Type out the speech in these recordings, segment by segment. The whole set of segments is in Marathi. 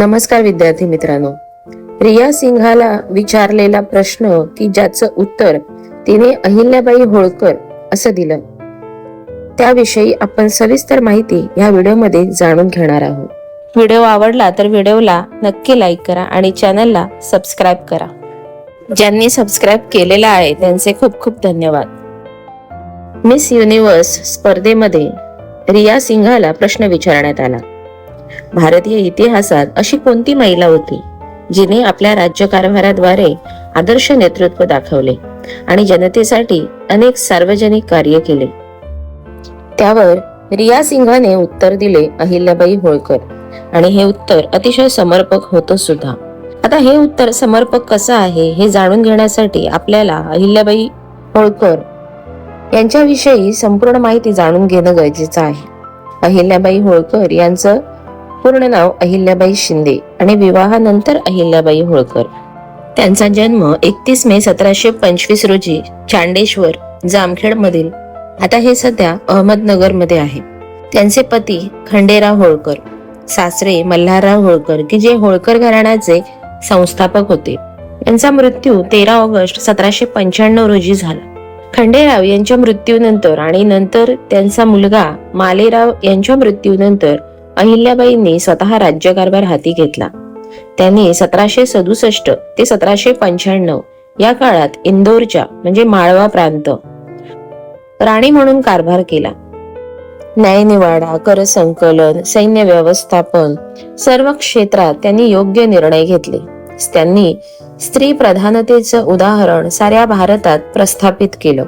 नमस्कार विद्यार्थी मित्रांनो. रिया सिंघाला विचारलेला प्रश्न की ज्याचं उत्तर तिने अहिल्याबाई होळकर असं दिलं. त्याविषयी आपण सविस्तर माहिती या व्हिडिओमध्ये जाणून घेणार आहोत. व्हिडिओ आवडला तर व्हिडिओला नक्की लाईक करा आणि चॅनलला सबस्क्राईब करा. ज्यांनी सबस्क्राईब केलेला आहे त्यांचे खूप खूप धन्यवाद. मिस युनिव्हर्स स्पर्धेमध्ये रिया सिंघाला प्रश्न विचारण्यात आला. भारतीय इतिहासात अशी कोणती महिला होती जिने आपल्या राज्यकारभाराद्वारे आदर्श नेतृत्व दाखवले आणि जनतेसाठी अनेक सार्वजनिक कार्य केले? त्यावर रिया सिंघाने उत्तर दिले अहिल्याबाई होळकर आणि हे उत्तर अतिशय समर्पक होतं सुद्धा. आता हे उत्तर समर्पक कसं आहे हे जाणून घेण्यासाठी आपल्याला अहिल्याबाई होळकर यांच्याविषयी संपूर्ण माहिती जाणून घेणं गरजेचं आहे. अहिल्याबाई होळकर यांचं पूर्ण नाव अहिल्याबाई शिंदे आणि विवाहानंतर अहिल्याबाई होळकर. त्यांचा जन्म एकतीस मे सतराशे पंचवीस रोजी चांडेश्वर जामखेड मधील आता हे सध्या अहमदनगरमध्ये आहे. त्यांचे पती खंडेराव होळकर सासरे मल्हारराव होळकर की जे होळकर घराण्याचे संस्थापक होते. यांचा मृत्यू तेरा ऑगस्ट सतराशे पंच्याण्णव रोजी झाला. खंडेराव यांच्या मृत्यूनंतर आणि नंतर त्यांचा मुलगा मालेराव यांच्या मृत्यूनंतर अहिल्याबाईंनी स्वतः राज्यकारभार हाती घेतला. त्यांनी सतराशे सदुसष्ट ते सतराशे पंच्याण्णव या काळात इंदोरच्या म्हणजे माळवा प्रांत राणी म्हणून कारभार केला. न्यायनिवाडा कर संकलन सैन्य व्यवस्थापन सर्व क्षेत्रात त्यांनी योग्य निर्णय घेतले. त्यांनी स्त्री प्रधानतेचं उदाहरण साऱ्या भारतात प्रस्थापित केलं.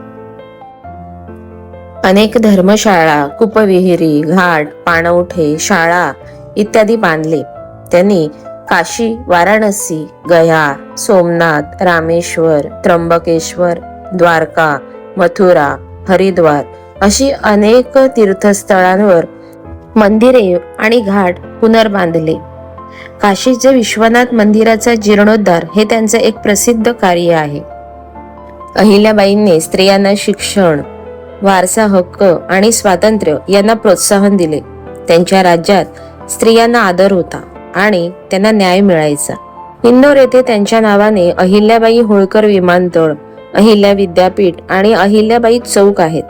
अनेक धर्मशाळा कुपविहिरी घाट पाणवठे शाळा इत्यादी बांधले. त्यांनी काशी वाराणसी गया सोमनाथ रामेश्वर त्र्यंबकेश्वर द्वारका मथुरा हरिद्वार अशी अनेक तीर्थस्थळांवर मंदिरे आणि घाट पुनर्बांधले. काशीचे विश्वनाथ मंदिराचा जीर्णोद्धार हे त्यांचं एक प्रसिद्ध कार्य आहे. अहिल्याबाईंनी स्त्रियांना शिक्षण वारसा हक्क आणि स्वातंत्र्य यांना प्रोत्साहन दिले. त्यांच्या राज्यात स्त्रियांना आदर होता आणि त्यांना न्याय मिळायचा. इंदोर येथे त्यांच्या नावाने अहिल्याबाई होळकर विमानतळ अहिल्या विद्यापीठ आणि अहिल्याबाई चौक आहेत.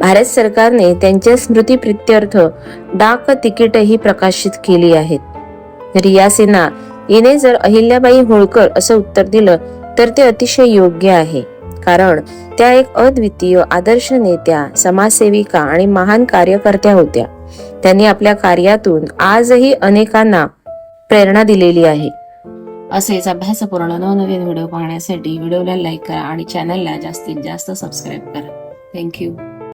भारत सरकारने त्यांच्या स्मृती प्रित्यर्थ डाक तिकीटही प्रकाशित केली आहेत. रिया सिन्हा हिने जर अहिल्याबाई होळकर असं उत्तर दिलं तर ते अतिशय योग्य आहे. कारण त्या एक अद्वितीय आदर्श नेत्या समाजसेविका आणि महान कार्यकर्त्या होत्या. त्यांनी आपल्या कार्यातून आजही अनेकांना प्रेरणा दिलेली आहे. असेच अभ्यासपूर्ण नवनवीन व्हिडिओ पाहण्यासाठी व्हिडिओला लाईक करा आणि चॅनलला जास्तीत जास्त सबस्क्राईब करा. थँक्यू